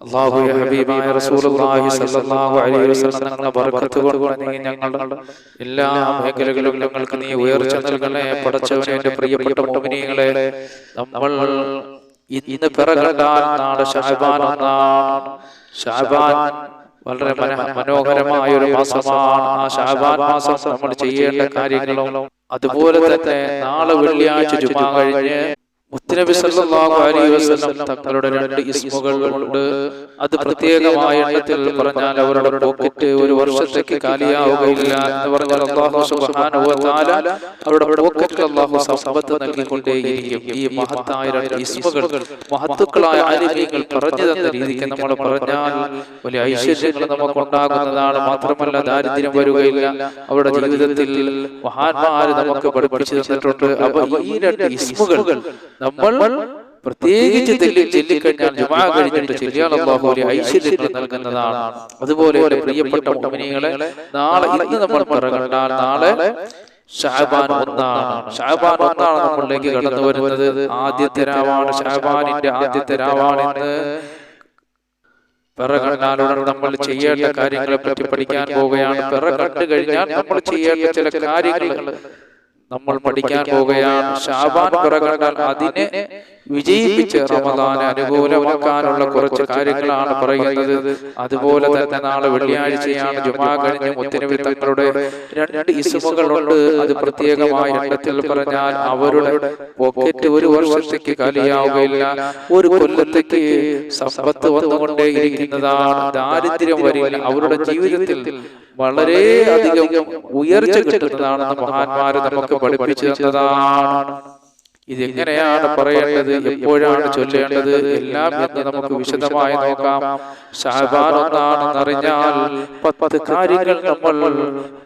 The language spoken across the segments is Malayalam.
ഹബീബായ റസൂലുള്ളാഹി സ്വല്ലല്ലാഹു അലൈഹി വസല്ലം തങ്ങളുടെ ബർക്കത്ത് കൊണ്ട് നീ ഞങ്ങളുടെ എല്ലാ മേഖലകളിലും ഞങ്ങൾക്ക് നീ ഉയർച്ച നൽകണേ പടച്ചവനെ എന്റെ പ്രിയപ്പെട്ട നമ്മൾ ഇന്ന് പിറകണ്ടാൽ നാളെ ഷാബാൻ ഒന്നാണ് ഷാബാൻ വളരെ മന- മനോഹരമായ ഒരു മാസമാണ്. ആ ഷാബാൻ മാസം നമ്മൾ ചെയ്യേണ്ട കാര്യങ്ങളും അതുപോലെ തന്നെ നാളെ വെള്ളിയാഴ്ച ജുമാ കഴിഞ്ഞ് മുത്തനബി സല്ലല്ലാഹു അലൈഹി വസല്ലം തങ്ങളുടെ രണ്ട് ഇസ്മുകൾ ഉണ്ട് അത് പ്രത്യേകമായ എണ്ണത്തിൽ പറഞ്ഞാൽ അവരുടെ പോക്കറ്റ് ഒരു വർഷത്തേക്ക് കാലിയാവുകയില്ല എന്ന് പറഞ്ഞാൽ അല്ലാഹു സുബ്ഹാനഹു വ തആല അവരുടെ പോക്കറ്റിൽ അല്ലാഹു സമ്പത്ത് നൽകിക്കൊണ്ടേയിരിക്കും. ഈ മഹത്തായ രണ്ട് ഇസ്മുകൾ മഹത്തുക്കളായ ആലിമീങ്ങൾ പറഞ്ഞു തന്ന രീതിക്ക് നമ്മൾ പറഞ്ഞാൽ വലിയ ഐശ്വര്യങ്ങൾ നമുക്ക് ഉണ്ടാകുന്നതാണ് മാത്രമല്ല ദാരിദ്ര്യം വരികയില്ല. അവരുടെ ജീവിതത്തിൽ മഹാന്മാര് നമുക്ക് പഠിപ്പിച്ചു തന്നിട്ടുണ്ട്. അപ്പൊ ഈ രണ്ട് ഇസ്മുകൾ നമ്മൾ പ്രത്യേകിച്ച് ചെല്ലിക്കഴിഞ്ഞാൽ ജുമാ കഴിഞ്ഞിട്ട് ചെല്ലിയാൽ അള്ളാഹു വലിയ ഐശ്വര്യങ്ങൾ നൽകുന്നതാണ്. അതുപോലെ പ്രിയപ്പെട്ട മുഅ്മിനീങ്ങളെ നാളെ ഇന്ന് നമ്മൾ പറകണ്ടാൽ നാളെ ഷാബാൻ ഒന്നാണ്. ഷാബാൻ ഒന്നാണ് നമ്മളിലേക്ക് കടന്നു വരുന്നത്. ആദ്യത്തെ രാവാണ് ഷാബാനിന്റെ ആദ്യത്തെ രാവാണ് ഇന്ന്. പിറ കണ്ടാലുടൻ നമ്മൾ ചെയ്യേണ്ട കാര്യങ്ങളെ പറ്റി പഠിക്കാൻ പോവുകയാണ്. പിറ കണ്ടു കഴിഞ്ഞാൽ നമ്മൾ ചെയ്യേണ്ട ചില കാര്യങ്ങൾ. നമ്മൾ പഠിക്കാൻ പോവുകയാണ് ഷാബാൻ പിറ അതിനെ വിജയിപ്പിച്ച് റമദാനെ അനുകൂലമാക്കാനുള്ള കുറച്ച് കാര്യങ്ങളാണ് പറയുന്നത്. അതുപോലെ തന്നെ നാളെ വെള്ളിയാഴ്ചയാണ് ജുമാ കഴിഞ്ഞ് മുത്തനബി തങ്ങളുടെ രണ്ട് ഇസുമുകളുണ്ട്. അത് പ്രത്യേകമായ എണ്ണത്തിൽ പറഞ്ഞാൽ അവരുടെ പോക്കറ്റ് ഒരു വർഷത്തേക്ക് കാലിയാവുകയില്ല. ഒരു കൊല്ലത്തേക്ക് സമ്പത്ത് വന്നുകൊണ്ടേ ഇരിക്കുന്നതാണ് ദാരിദ്ര്യം വരില്ല. അവരുടെ ജീവിതത്തിൽ വളരെ അധികം ഉയർച്ച കിട്ടുന്നതാണെന്ന് മഹാന്മാര് നമുക്ക് പഠിപ്പിച്ചു തന്നതാണ് ഇതെങ്ങനെയാണ് പറയേണ്ടത്? എപ്പോഴാണ് ചൊല്ലേണ്ടത്? എല്ലാം എന്ന് നമുക്ക് വിശദമായി നോക്കാം. ഷാബാൻ ഒന്നാണെന്നറിഞ്ഞാൽ പത്ത് കാര്യങ്ങൾ നമ്മൾ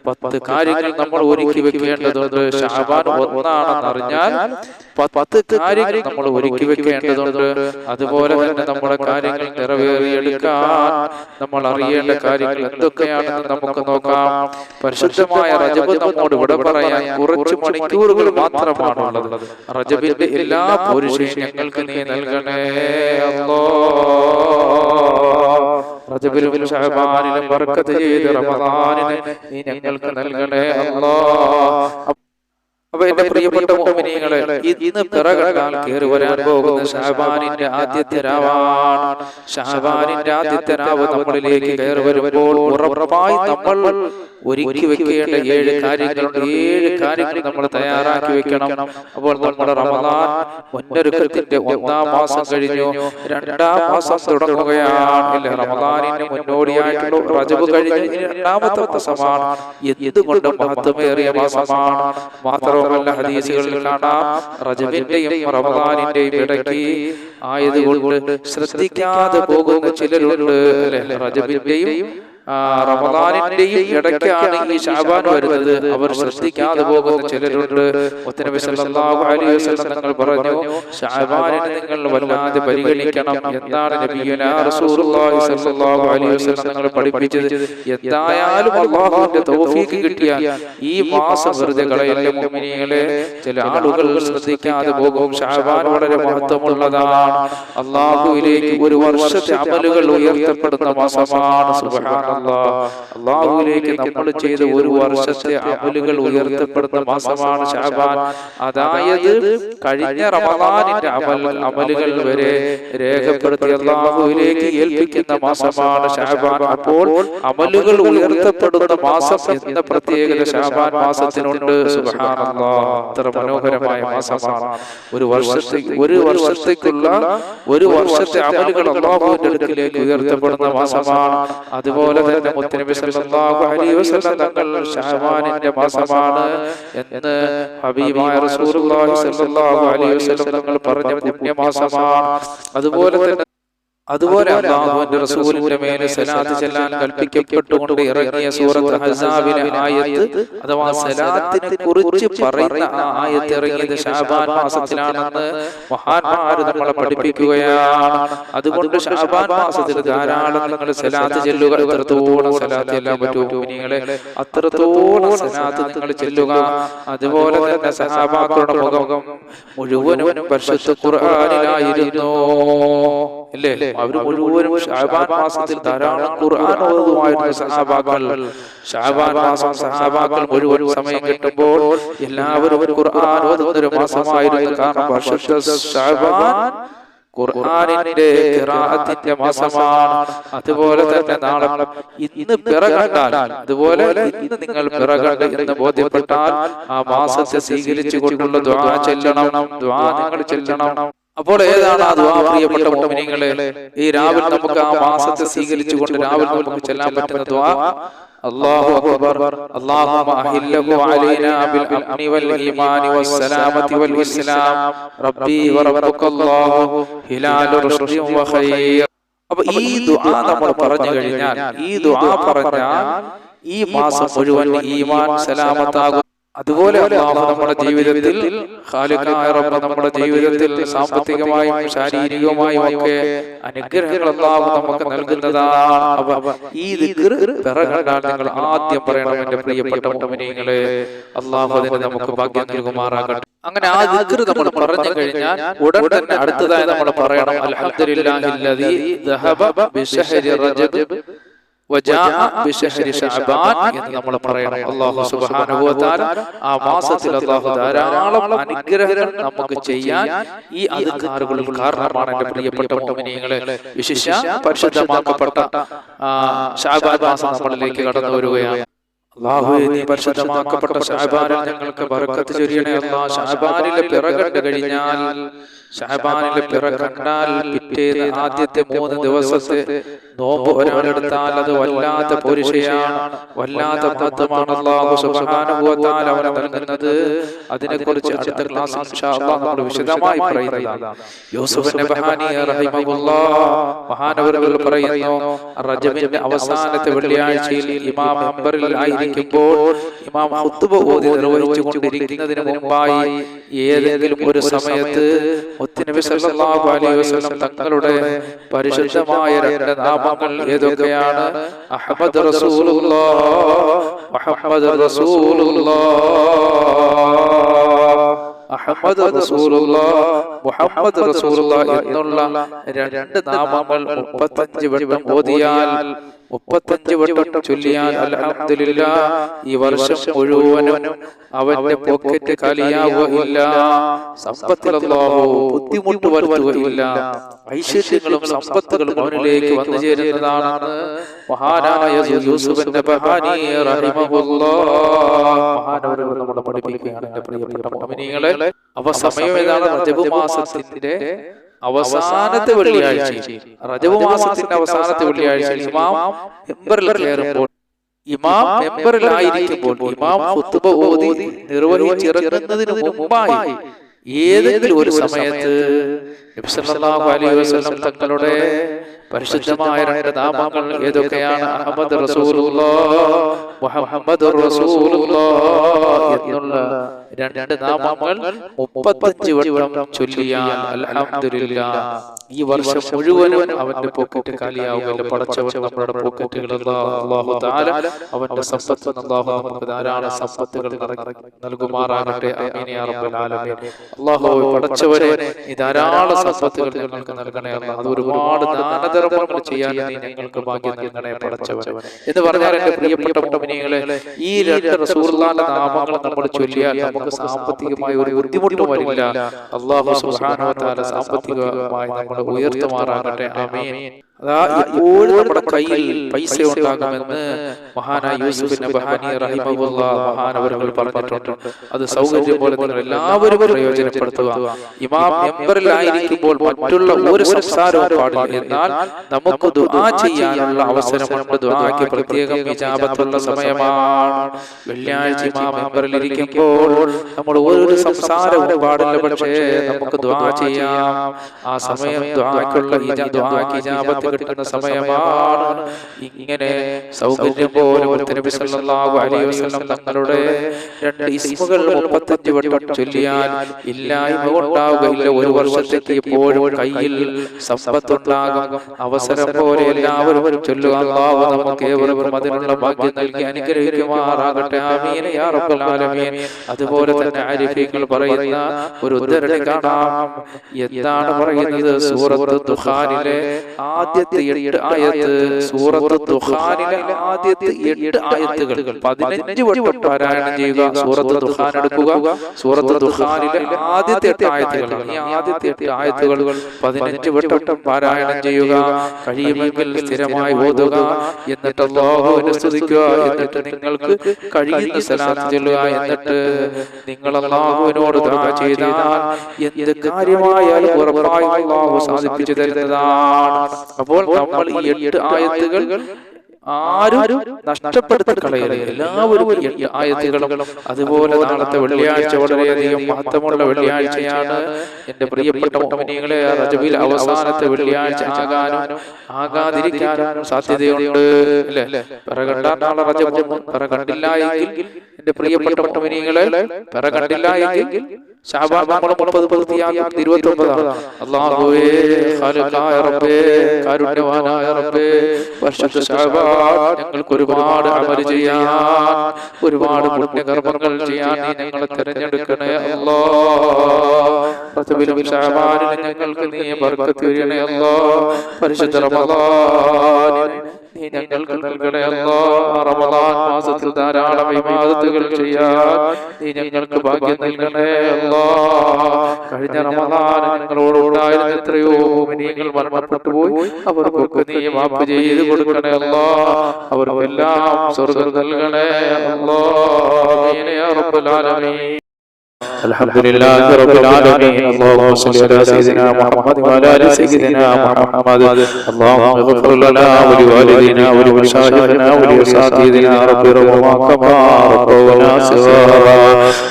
പത്ത് കാര്യങ്ങൾ നമ്മൾ ഒരുക്കി വെക്കേണ്ടതുണ്ട്. ഷഹബാൻ ഒന്നാണെന്നറിഞ്ഞാൽ പത്ത് കാര്യങ്ങൾ നമ്മൾ ഒരുക്കി വെക്കേണ്ടതുണ്ട്. അതുപോലെ തന്നെ നമ്മുടെ കാര്യങ്ങൾ നിറവേറിയെടുക്കാൻ നമ്മൾ അറിയേണ്ട കാര്യങ്ങൾ എന്തൊക്കെയാണെന്ന് നമുക്ക് നോക്കാം. പരിശുദ്ധമായ റജബ് നമ്മോട് ഇവിടെ പറയാൻ കുറച്ച് മണിക്കൂറുകൾ മാത്രമാണുള്ളത്. റജബിന്റെ എല്ലാ പുരുഷയും ഞങ്ങൾക്ക് നീ നൽകണേ അല്ലോ റജബിലും ഷഹബാനിലും ബർക്കത്ത് ചെയ്ത് റമദാനിന് നീ ഞങ്ങൾക്ക് നൽകണേ അല്ലാ. അപ്പൊ എന്റെ പ്രിയപ്പെട്ട മോമിനികളെ ഇന്ന് പിറകടകാൽ കയറി വരാൻ പോകുന്ന ഷാബാനിന്റെ ആദ്യത്തെ രാവാണ് ഷാബാനിന്റെ ആദ്യത്തെ രാവ് നമ്മളിലേക്ക് കയറി വരുമ്പോൾ ഉറപ്പായി നമ്മൾ ഒരുക്കി വെക്കേണ്ട ഏഴ് കാര്യങ്ങളുണ്ട് ഏഴ് കാര്യങ്ങൾ നമ്മൾ തയ്യാറാക്കി വെക്കണം. അപ്പോൾ നമ്മുടെ റമദാൻ മുന്നൊരുക്കത്തിന്റെ ഒന്നാം മാസം കഴിഞ്ഞു. രണ്ടാം മാസം തുടങ്ങുകയാണ്. റമദാനിന് മുന്നോടിയായിട്ടുള്ള റജബ് കഴിഞ്ഞ് രണ്ടാമത്തെ മാസമാണ്. എന്തുകൊണ്ട് മഹത്വമേറിയ മാസമാണ്. മാത്രമല്ല ഹദീസുകളിൽ കാണാം. റജബിന്റെയും റമദാനിന്റെയും ഇടയ്ക്ക് ആയതുകൊണ്ട് ശ്രദ്ധിക്കാതെ പോകുന്ന ചിലരുണ്ട്. റജബിന്റെയും റമദാനിന്റെയും ഇടയ്ക്കാണ് ഈ ഷാബാൻ വരുന്നത്. അവർ ശ്രദ്ധിക്കാതെ പോകുന്ന ചിലരുണ്ട്. മുത്തനബി സല്ലല്ലാഹു അലൈഹി വസല്ലം തങ്ങൾ പറഞ്ഞു ഷാബാനിനെ നിങ്ങൾ വല്ലാതെ പരിഗണിക്കണം. എന്താണ് നബിയുനാ റസൂലുള്ളാഹി സല്ലല്ലാഹു അലൈഹി വസല്ലം തങ്ങൾ പഠിപ്പിച്ചത് എന്തായാലും അല്ലാഹുവിന്റെ തൗഫീക്ക് കിട്ടിയാൽ ഈ മാസം വെറുതെ കളയല്ലേ മുഅ്മിനീങ്ങളെ ചില ആളുകൾ ശ്രദ്ധിക്കാതെ പോകും. ഷാബാൻ വളരെ മഹത്വമുള്ളതാണ്. അല്ലാഹുവിലേക്ക് ഒരു വർഷത്തെ അമലുകൾ ഉയർത്തപ്പെടുന്ന മാസമാണ് സുബ്ഹാനല്ലാഹ്. അള്ളാഹുവിലേക്ക് നമ്മൾ ചെയ്ത ഒരു വർഷത്തെ അമലുകൾ ഉയർത്തപ്പെടുന്ന മാസമാണ് ഷാബാൻ. അതായത് കഴിഞ്ഞ റമദാനിന്റെ അമൽ അമലുകൾ വരെ രേഖപ്പെടുത്തി അള്ളാഹുലേക്ക് ഏൽപ്പിക്കുന്ന മാസമാണ് ഷാബാൻ. അപ്പോൾ അമലുകൾ ഉയർത്തപ്പെടുന്ന മാസം എന്ന പ്രത്യേകത ഷാബാൻ മാസത്തിനുണ്ട്. അത്ര മനോഹരമായ മാസമാണ്. ഒരു വർഷത്തെ ഒരു വർഷത്തേക്കുള്ള ഒരു വർഷത്തെ അമലുകൾ അള്ളാഹുവിന്റെ അടുക്കിലേക്ക് ഉയർത്തപ്പെടുന്ന മാസമാണ്. അതുപോലെ തന്നെ മുത്തനബി സല്ലല്ലാഹു അലൈഹി വസല്ലം തങ്ങൾ ഷാബാനിന്റെ മാസമാണ് എന്ന് ഹബീബായ റസൂലുള്ളാഹി സല്ലല്ലാഹു അലൈഹി വസല്ലം തങ്ങൾ പറഞ്ഞ പുണ്യമാസമാണ്. അതുപോലെ തന്നെ അതുപോലെ അള്ളാഹുവിന്റെ റസൂലിന്റെ മേലെ സലാത്ത് ചെല്ലാൻ കൽപ്പിക്കപ്പെട്ടുകൊണ്ട് ഇറങ്ങിയ സൂറത്ത് ഹസാബിലെ ആയത്ത് അഥവാ സലാത്തിനെ കുറിച്ച് പറയുന്ന ആ ആയത്ത് ഇറങ്ങിയത് ഷാബാൻ മാസത്തിലാണെന്ന് മഹാന്മാര് നമ്മളെ പഠിപ്പിക്കുകയാണ്. അതുകൊണ്ട് ഷാബാൻ മാസത്തിൽ ധാരാളം നിങ്ങൾ സലാത്ത് ചെല്ലുക എത്രത്തോളം സലാത്ത് ചെല്ലാൻ പറ്റുമോ അത്രത്തോളം സലാത്ത് നിങ്ങൾ ചെല്ലുക. അതുപോലെ തന്നെ സഹാബാക്കളുടെ മുഖം മുഴുവനും പരിശുദ്ധ ഖുർആനിലായിരുന്നു. അല്ലേ? അവർ മുഴുവനും ഷാബാൻ മാസത്തിൽ ധാരാളം ഖുർആൻ ഓതുമായിരുന്നു സഹാബാക്കൾ ഷാബാൻ മാസം സഹാബാക്കൾ മുഴുവൻ സമയം കിട്ടുമ്പോൾ എല്ലാവരും ഖുർആൻ ഓതുന്ന ഒരു മാസമായിരുന്നു കാരണം വർഷത്തെ ഷാബാൻ ഖുർആാനിന്റെ ഖിറാഅത്തിന്റെ മാസമാണ്. അതുപോലെ തന്നെ നാളെ ഇന്ന് പിറകണ്ടാൽ അതുപോലെ ഇന്ന് നിങ്ങൾ പിറകണ്ട എന്ന് ബോധ്യപ്പെട്ടാൽ ആ മാസത്തെ സ്വീകരിച്ചു കൊണ്ടുള്ള ദ്വാ ചെല്ലണം. ദ്വാ നിങ്ങൾ ചെല്ലണം. അപ്പോൾ ഏതാണ് ആ ദുആ പ്രിയപ്പെട്ട മുഅ്മിനീങ്ങളെ ഈ രാവിലെ നമുക്ക് ആ മാസത്തെ സ്വീകരിച്ചുകൊണ്ട് രാവിലെ നമുക്ക് ചെല്ലാൻ പറ്റുന്ന ദുആ. അല്ലാഹു അക്ബർ. അല്ലാഹുമ്മ അഹില്ലഹു അലൈനാ ബിൽ അംനി വൽ ഈമാനി വസ് സലാമതി വൽ ഇസ്ലാം. റബ്ബി വ റബ്ബുക്കല്ലാഹു ഹിലാലു റുഷ്ദി വ ഖൈർ അപ്പൊ ഈ ദുആ നമ്മൾ പറഞ്ഞു കഴിഞ്ഞാൽ ഈ ദുആ പറഞ്ഞാൽ ഈ മാസം മുഴുവൻ ഈമാൻ സലാമത്താകും. അതുപോലെ നമ്മുടെ ജീവിതത്തിൽ നമ്മുടെ ജീവിതത്തിൽ സാമ്പത്തികമായും ശാരീരികമായും ഒക്കെ അനുഗ്രഹങ്ങൾ അള്ളാഹു നമുക്ക് നൽകുന്നതാണ്. ഈ നിങ്ങൾ ആദ്യം പറയണം എന്റെ പ്രിയപ്പെട്ട മുഅ്മിനീങ്ങളെ അള്ളാഹു അതിന് നമുക്ക് ഭാഗ്യം നൽകുമാറാകട്ടെ. അങ്ങനെ ആ ദിക്ർ നമ്മൾ പറഞ്ഞു കഴിഞ്ഞാൽ ഉടൻ തന്നെ അടുത്തതായി നമ്മൾ പറയണം. അൽഹംദുലില്ലാഹില്ലദീ ദഹബ ബിശഹരി റജബ് എന്ന് നമ്മൾ പറയണം. അള്ളാഹു സുബ്ഹാനഹു ആ മാസത്തിൽ അള്ളാഹു ധാരാളം അനുഗ്രഹങ്ങൾ നമുക്ക് ചെയ്യാൻ ഈ അധികാറുകളിൽ കാരണമാണ് പ്രിയപ്പെട്ട പരിശുദ്ധമാക്കപ്പെട്ട ഷാബാദ് മാസം നമ്മളിലേക്ക് കടന്നു വരികയാണ്. നീ പരിശുദ്ധമാക്കപ്പെട്ട ഷാബാനിൽ ഞങ്ങൾക്ക് ബർക്കത്ത് ചൊരിയണേ അല്ലാഹ് ഷാബാനിലെ പിറകണ്ട് കഴിഞ്ഞാൽ ഷാബാനിലെ പിറകണ്ടാൽ പിറ്റേന്ന് ആദ്യത്തെ മൂന്ന് ദിവസത്തെ നോമ്പ് ഒരാളെടുത്താൽ അത് വല്ലാത്ത പുരുഷയാണ് വല്ലാത്ത മഹത്വമാണ് അള്ളാഹു അവന് നൽകുന്നത്. അതിനെക്കുറിച്ച് അടുത്ത ക്ലാസ് ഇൻഷാ അല്ലാഹ് നമ്മൾ വിശദമായി പറയുന്നതാണ്. യൂസുഫ് നബഹാനി റഹിമഹുല്ലാഹ് മഹാനവറുകൾ പറയുന്നു റജബിന്റെ അവസാനത്തെ വെള്ളിയാഴ്ചയിൽ ഇമാം മെമ്പറിൽ ആയിരിക്കുമ്പോൾ ഇമാം ഓതി നിർവഹിച്ചു കൊണ്ടിരിക്കുന്നതിന് മുമ്പായി ഏതെങ്കിലും ഒരു സമയത്ത് മുത്തുനബി സല്ലല്ലാഹു അലൈഹി വസല്ലം തങ്ങളുടെ പരിശുദ്ധമായ രണ്ട് നാമങ്ങൾ ഏതൊക്കെയാണ്? അഹമ്മദ് റസൂലുള്ളാഹ് മുഹമ്മദ് റസൂലുള്ളാഹ് അഹമ്മദ് മുഹമ്മദ് എന്നുള്ള രണ്ട് നാമങ്ങൾ മുപ്പത്തഞ്ച് വട്ടം ഓതിയാൽ മുപ്പത്തഞ്ച് വട്ടം ചൊല്ലിയാൽ അലഹമില്ല ഈ വർഷം മുഴുവനും അവന്റെ പോക്കറ്റ് കാലിയാവുകയില്ല സമ്പത്തിലല്ലാവോ ബുദ്ധിമുട്ട് വരുത്തുകയില്ല ഐശ്വര്യങ്ങളും സമ്പത്തുകളും അവനിലേക്ക് വന്നു ചേരുന്നതാണ് മഹാനായ യൂസുഫിന്റെ നമ്മളെ പഠിപ്പിക്കുകയാണ് അവ സമയം ഏതാണ് മാസത്തിന്റെ അവസാനത്തെ വെള്ളിയാഴ്ച റജബ് മാസത്തിന്റെ അവസാനത്തെ വെള്ളിയാഴ്ച ഇമാം മെമ്പറിൽ കയറുമ്പോൾ ഇമാം മെമ്പറിലായിരിക്കുമ്പോൾ ഇമാം ഓതി നിർവഹിച്ചിറങ്ങുന്നതിന് മുമ്പായി ഏതെങ്കിലും ഒരു സമയത്ത് അലൈഹി വസല്ലം തങ്ങളുടെ പരിശുദ്ധമായ രണ്ട് നാമങ്ങൾ ഏതൊക്കെയാണ്? അഹമ്മദ് റസൂലുള്ള മുഹമ്മദ് റസൂലുള്ളാഹ് എന്നുള്ള രണ്ട് നാമങ്ങൾ മുപ്പത്തഞ്ച് വട്ടം ചൊല്ലിയാൽ അൽഹംദുലില്ലാ. ഈ വർഷം മുഴുവനും അവന്റെ പോക്കറ്റ് കാലിയാവുകയില്ല. പടച്ചവൻ നമ്മുടെ പോക്കറ്റുകൾ അല്ലാഹു തആല അവന്റെ സമ്പത്ത് അല്ലാഹു നമുക്ക് ധാരാളം സമ്പത്തുകൾ നൽകുമാറാകട്ടെ. അല്ലാഹു പടച്ചവനെ ഈ ധാരാളം സമ്പത്തുകൾ ഞങ്ങൾക്ക് നൽകണേ അത് ഒരുപാട് ദാനധർമ്മങ്ങൾ ചെയ്യാൻ ഞങ്ങൾക്ക് ഭാഗ്യം നൽകണേ പടച്ചവൻ എന്ന് പറഞ്ഞാൽ എന്റെ പ്രിയപ്പെട്ട മുഅ്മിനീങ്ങളെ ഈ രണ്ട് റസൂലുള്ളാഹിന്റെ നാമങ്ങൾ നമ്മൾ ചൊല്ലിയാൽ നമുക്ക് സാമ്പത്തികമായി ഒരു ബുദ്ധിമുട്ട് വരില്ല അള്ളാഹു സുഹാനോ വ തആല സാമ്പത്തികമായി നമ്മൾ ഉയർത്തുമാറാകട്ടെ. അതാ എപ്പോഴും നമ്മുടെ കയ്യിൽ പൈസ ഉണ്ടാകുമെന്ന് മഹാനായ യൂസുഫ് ബഹാനി റഹിമഹുല്ല മഹാനവരുകൾ പറഞ്ഞിട്ടുണ്ട്. അത് സൗകര്യം പോലെ നിങ്ങൾ എല്ലാവരും പ്രയോജനപ്പെടുത്തുക. ഇമാം മെമ്പറിലായിരിക്കുമ്പോൾ മറ്റുള്ള ഒരു സംസാരവും പാടില്ല. എന്നാൽ നമുക്ക് ദുആ ചെയ്യാനുള്ള അവസരമുണ്ട് ദുആക്ക് പ്രത്യേകം വിജാപത്തുള്ള സമയമാണ്. വെള്ളിയാഴ്ച ഇമാം മെമ്പറിൽ ഇരിക്കുമ്പോൾ നമ്മൾ ഒരു സംസാരവും പാടില്ല. പക്ഷേ നമുക്ക് ദുആ ചെയ്യാം. ആ സമയം ദുആക്കുള്ള ദുആക്ക് കിട്ടുന്ന സമയമാണ്. ഇങ്ങനെ സൗകര്യം പോലെ തങ്ങളുടെ രണ്ട് ഇസ്മുകൾ മുപ്പത്തഞ്ച് വട്ടം ചൊല്ലിയാൽ ഇല്ലായ്മ ഉണ്ടാവുകയില്ല ഒരു വർഷത്തേക്ക് എപ്പോഴും കയ്യിൽ സമ്പത്തുണ്ടാകും. അവസരം പോലെ എല്ലാവരും ചൊല്ലുക. നമുക്ക് ഏവർക്കും അതിനുള്ള ഭാഗ്യം നൽകി അനുഗ്രഹിക്കുമാറാകട്ടെ. ആമീൻ യാ റബ്ബൽ ആലമീൻ. അതുപോലെ തന്നെ ആരിഫീങ്ങൾ പറയുന്ന ഒരു ഉദ്ധരണി കാണാം എന്താണ് പറയുന്നത്? സൂറത്ത് ദുഖാനിലെ ആദ്യത്തെ എട്ട് ആയത്ത് സൂറത്ത് ദുഖാനിലെ ആദ്യത്തെ എട്ട് ആയത്തുകൾ. പതിനഞ്ച് വട്ടം പാരായണം ചെയ്യുക. സൂറത്ത് ദുഖാൻ എടുക്കുക. സൂറത്ത് ദുഖാനിലെ ആദ്യത്തെ എട്ട് ആയത്തുകൾ. ഈ ആദ്യത്തെ എട്ട് ആയത്തുകൾ പതിനഞ്ച് വട്ടം പാരായണം ചെയ്യുക. കഴിയുമെങ്കിൽ സ്ഥിരമായി ഓതുക. എന്നിട്ട് അള്ളാഹുവിനെ സ്തുതിക്കുക. എന്നിട്ട് നിങ്ങൾക്ക് കഴിയുന്ന സലാത്ത് ചെല്ലുക. എന്നിട്ട് നിങ്ങൾ അള്ളാഹുവിനോട് ചെയ്താൽ എന്ത് കാര്യമായാലും ഉറപ്പായും അള്ളാഹു സാധിപ്പിച്ചു തരുന്നതാണ്. അപ്പോൾ നമ്മൾ ഈ എട്ട് ആയത്തുകൾ ആരും നഷ്ടപ്പെടുത്തി കളയരുത് എല്ലാവരും ആയത്തുകളും അതുപോലെ നാളത്തെ വെള്ളിയാഴ്ച വളരെയധികം മഹത്വമുള്ള വെള്ളിയാഴ്ചയാണ് എന്റെ പ്രിയപ്പെട്ട മോമിനികളെ റജബിൽ അവസാനത്തെ വെള്ളിയാഴ്ച ആകാനും ആകാതിരിക്കാനും സാധ്യതയുണ്ട്. അല്ലേ? പിറ കണ്ടാൽ നാളെ റജബ് പിറകണ്ടില്ല എങ്കിൽ എന്റെ പ്രിയപ്പെട്ട മോമിനികളെ പിറകണ്ടില്ല എങ്കിൽ ശാബാൻ നമ്മൾ മുപ്പത് പൂർത്തിയാകും ഇരുപത്തി ഒമ്പതാണ് അള്ളാഹുവേ ഖാലിഖായ റബ്ബേ കാരുണ്യവാനായ റബ്ബേ വർഷത്തെ ശാബാൻ ഞങ്ങൾക്ക് ഒരുപാട് അമൽ ചെയ്യാൻ ഒരുപാട് പുണ്യകർമ്മങ്ങൾ ചെയ്യാൻ നീ ഞങ്ങളെ തിരഞ്ഞെടുക്കണേ അല്ലോ. ഞങ്ങൾക്ക് നീ ബർക്കത്ത് അല്ലോ. പരിശുദ്ധ നീ ഞങ്ങൾക്ക് നൽകണേ അല്ലോ. റമദാൻ മാസത്തിൽ ധാരാളം വിവാദത്തുകൾ ചെയ്യാൻ നീ ഞങ്ങൾക്ക് ഭാഗ്യം നൽകണേ അല്ലോ. കഴിഞ്ഞ റമദാൻ ഞങ്ങളോട് ഉണ്ടായിരുന്ന എത്രയോ മിനിയങ്ങൾ മരണപ്പെട്ടു പോയി അവർക്കൊക്കെ നീ മാപ്പ് ചെയ്ത് കൊടുക്കണേ അല്ലോ. അവർക്കെല്ലാം സ്വർഗം നൽകണേ അല്ലോ. റബ്ബൽ ആലമീൻ. الحمد لله رب العالمين اللهم صل على سيدنا محمد وعلى ال سيدنا محمد اللهم اغفر لنا ولوالدينا ولمشايخنا ولاساتذتنا رب ارحمهما كما ربونا صغارا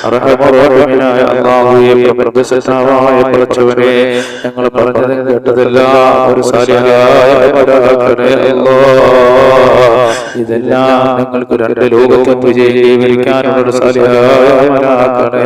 ارحم الراحمين يا الله പ്രബന്ധമായ പഠിച്ചവനെ ഞങ്ങൾ പറഞ്ഞത് കേട്ടതെല്ലാം ഒരു സാലിഹായ മരാക്കണേ അല്ലോ ഇതെല്ലാം ഞങ്ങൾക്ക് രണ്ട് ലോകത്തും വിജയീകരിക്കാനുള്ള ഒരു സാലിഹായ മരാക്കണേ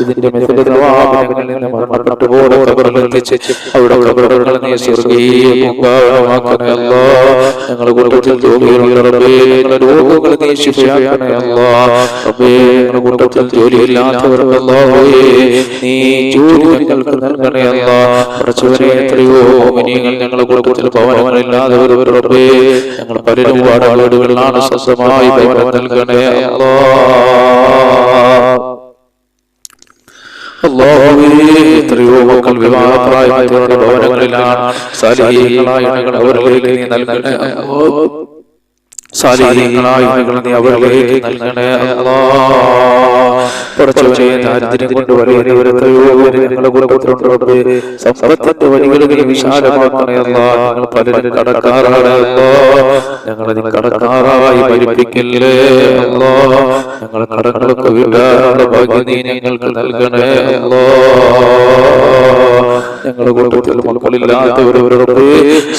ഇതിന്റെ ഞങ്ങളുടെ നീ ഞങ്ങളുടെ റബ്ബേ. ഞങ്ങൾ പലരും ആളുകളിലാണ് സ്വസ്ഥമായി നൽകണേ അല്ലാ. എത്രയോ മക്കൾ വിവാഹപ്രായത്തിലുള്ള ഭവനങ്ങളിലാണ് അവരിലേക്ക് നീ നൽകണേ. അവരിലേക്ക് നൽകണേ. അല്ലാഹ് ദാരിദ്ര്യം കൊണ്ട് പേര് ഞങ്ങളുടെ കൂടെ സമ്പത്തിന്റെ വഴികളിൽ വിശാലമാക്കണേ ഞങ്ങൾ പലരും കടക്കാറാണ് ഞങ്ങളെ നീ കടക്കാറായി പരിപ്പിക്കില്ലേ ഞങ്ങളെ കടങ്ങളൊക്കെ വിടാനുള്ള ഭാഗ്യം നീ ഞങ്ങൾക്ക് നൽകണേ അല്ലോ? ഞങ്ങളുടെ കൂട്ടത്തിൽ മക്കളില്ലാത്തവരവരുടെ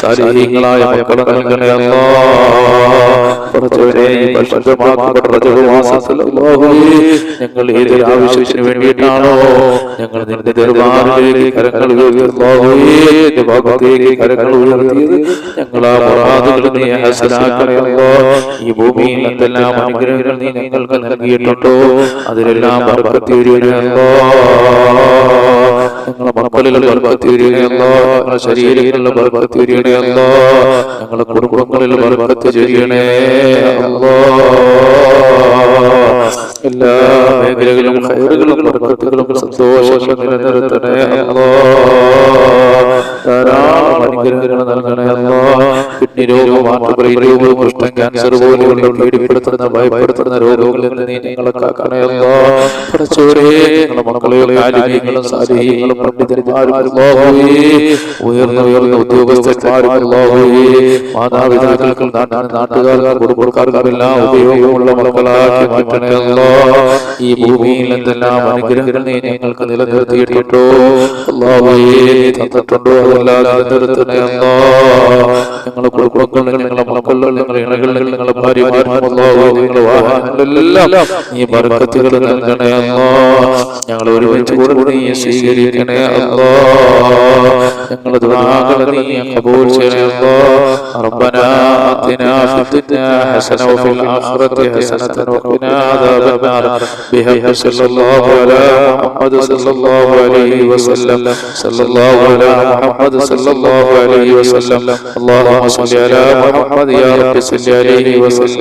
ശാരീരികങ്ങളായ മക്കളെ നൽകണേ അല്ലോ. ഞങ്ങൾ ഏത് ആവശ്യത്തിന് വേണ്ടിയിട്ടാണോ ഞങ്ങൾ നിന്റെ ദർബാറിലേക്ക് കരങ്ങൾ ഉയർത്തിയത് ഭാഗത്തേക്ക് കരങ്ങൾ ഉയർത്തിയത് ഞങ്ങൾ ആ മുറാദുകൾ നീ ഈ ഭൂമിയിൽ എന്തെല്ലാം അനുഗ്രഹങ്ങൾ നീ ഞങ്ങൾക്ക് നൽകിയിട്ടുണ്ടോ? അതിലെല്ലാം ബർക്കത്തിരിയല്ലോ ഞങ്ങളെ മക്കളിൽ ബർക്കത്തിരിയണല്ലോ ഞങ്ങളുടെ കുടുംബങ്ങളിൽ ബർക്കത്ത് ചെയ്യണേ അല്ലോ എല്ലാ മേഖലകളിലും ഹൈറുകളും ബർക്കത്തുകളും സന്തോഷങ്ങളും നിലനിർത്തണേ അല്ലോ. ധാരാളം അനുഗ്രഹങ്ങൾ നൽകണേ അല്ലോ കിഡ്നി രോഗം ബ്രെയിൻ രോഗം കുഷ്ഠം ക്യാൻസർ പോലെയുള്ള പേടിപ്പെടുത്തുന്ന ഭയപ്പെടുത്തുന്ന രോഗങ്ങളിൽ നിന്ന് നീ ഞങ്ങളെ കാക്കണേ അല്ലാ പടച്ചോരേ മക്കളെയും പണ്ഡിതന്മാരും ഉയർന്ന ഉയർന്ന ഉദ്യോഗസ്ഥന്മാരും മാതാപിതാക്കൾക്കും നാട്ടുകാർക്കും ഉപയോഗമുള്ള മക്കളാക്കി ഈ ഭൂമിയിൽ എന്തെല്ലാം അനുഗ്രഹങ്ങൾ നീ ഞങ്ങൾക്ക് നിലനിർത്തിയിട്ടുണ്ടോ അല്ലാഹുവേ നീ തന്നിട്ടുണ്ടോ അതെല്ലാം നിലനിർത്തണേ അല്ലാ ഞങ്ങളുടെ കുടുംബങ്ങളിൽ ഞങ്ങളുടെ മക്കളിൽ ഞങ്ങളുടെ ഇണകളിൽ ഞങ്ങളുടെ ഭാര്യമാരും അല്ലാഹുവേ ഞങ്ങളുടെ വാഹനങ്ങളിലെല്ലാം നീ ബർക്കത്തുകൾ നൽകണേ അല്ലാ. ഞങ്ങൾ ഒരുമിച്ച് കൂടെ നീ സ്വീകരിക്കണേ അല്ലാ. ഞങ്ങളുടെ ദുആകൾ നീ കബൂൽ ചെയ്യണേ അല്ലാ ربنا آتنا في الدنيا حسنة وفي الآخرة حسنة وقنا عذاب النار بحق صلى الله على محمد صلى الله عليه وسلم صلى الله على محمد صلى الله عليه وسلم اللهم صل على محمد يا رب صل عليه وسلم